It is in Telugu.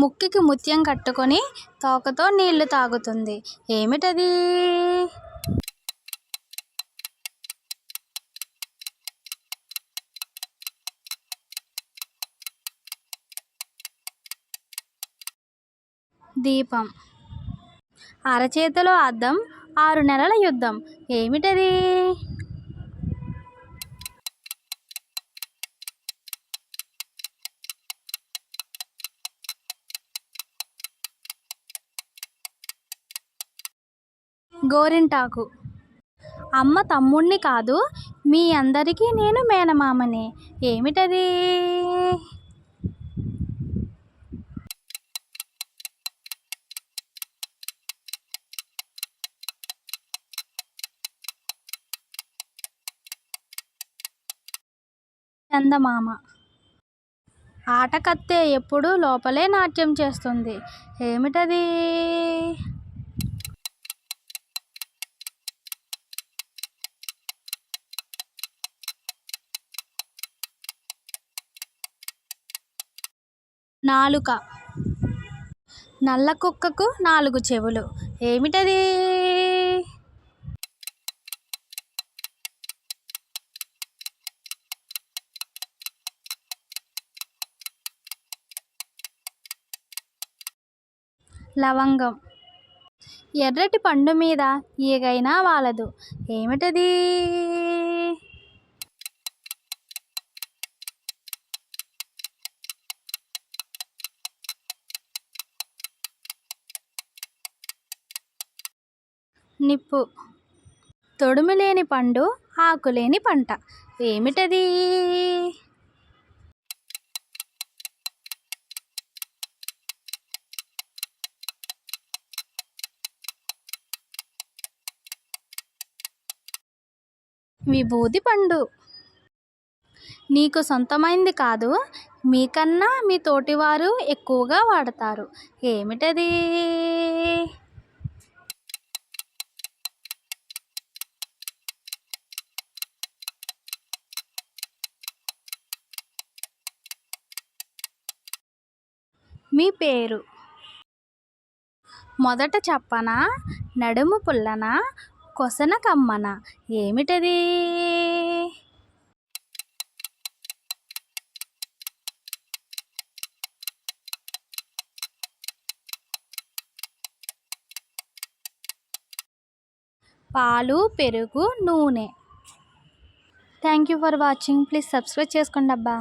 ముక్కుకి ముత్యం కట్టుకొని తోకతో నీళ్ళు తాగుతుంది. ఏమిటది? దీపం. అరచేతిలో అద్దం ఆరు నెలల యుద్ధం. ఏమిటది? గోరింటాకు. అమ్మ తమ్ముణ్ణి కాదు మీ అందరికీ నేను మేనమామని. ఏమిటది? చందమామ ఆటకత్తె ఎప్పుడు లోపలే నాట్యం చేస్తుంది. ఏమిటది? నాలుక. నల్ల కుక్కకు నాలుగు చెవులు. ఏమిటది? లవంగం. ఎర్రటి పండు మీద ఈగైనా వాలదు. ఏమిటది? నిప్పు. తొడుము లేని పండు ఆకులేని పంట. ఏమిటది? విభూది పండు. నీకు సొంతమైంది కాదు మీకన్నా మీ తోటివారు ఎక్కువగా వాడతారు. ఏమిటది? మీ పేరు? మొదట చెప్పన? నడుము పుల్లన? కొసన కమ్మన? ఏమిటది? పాలు పెరుగు నూనె. Thank you for watching. Please subscribe చేసుకోండి అబ్బా.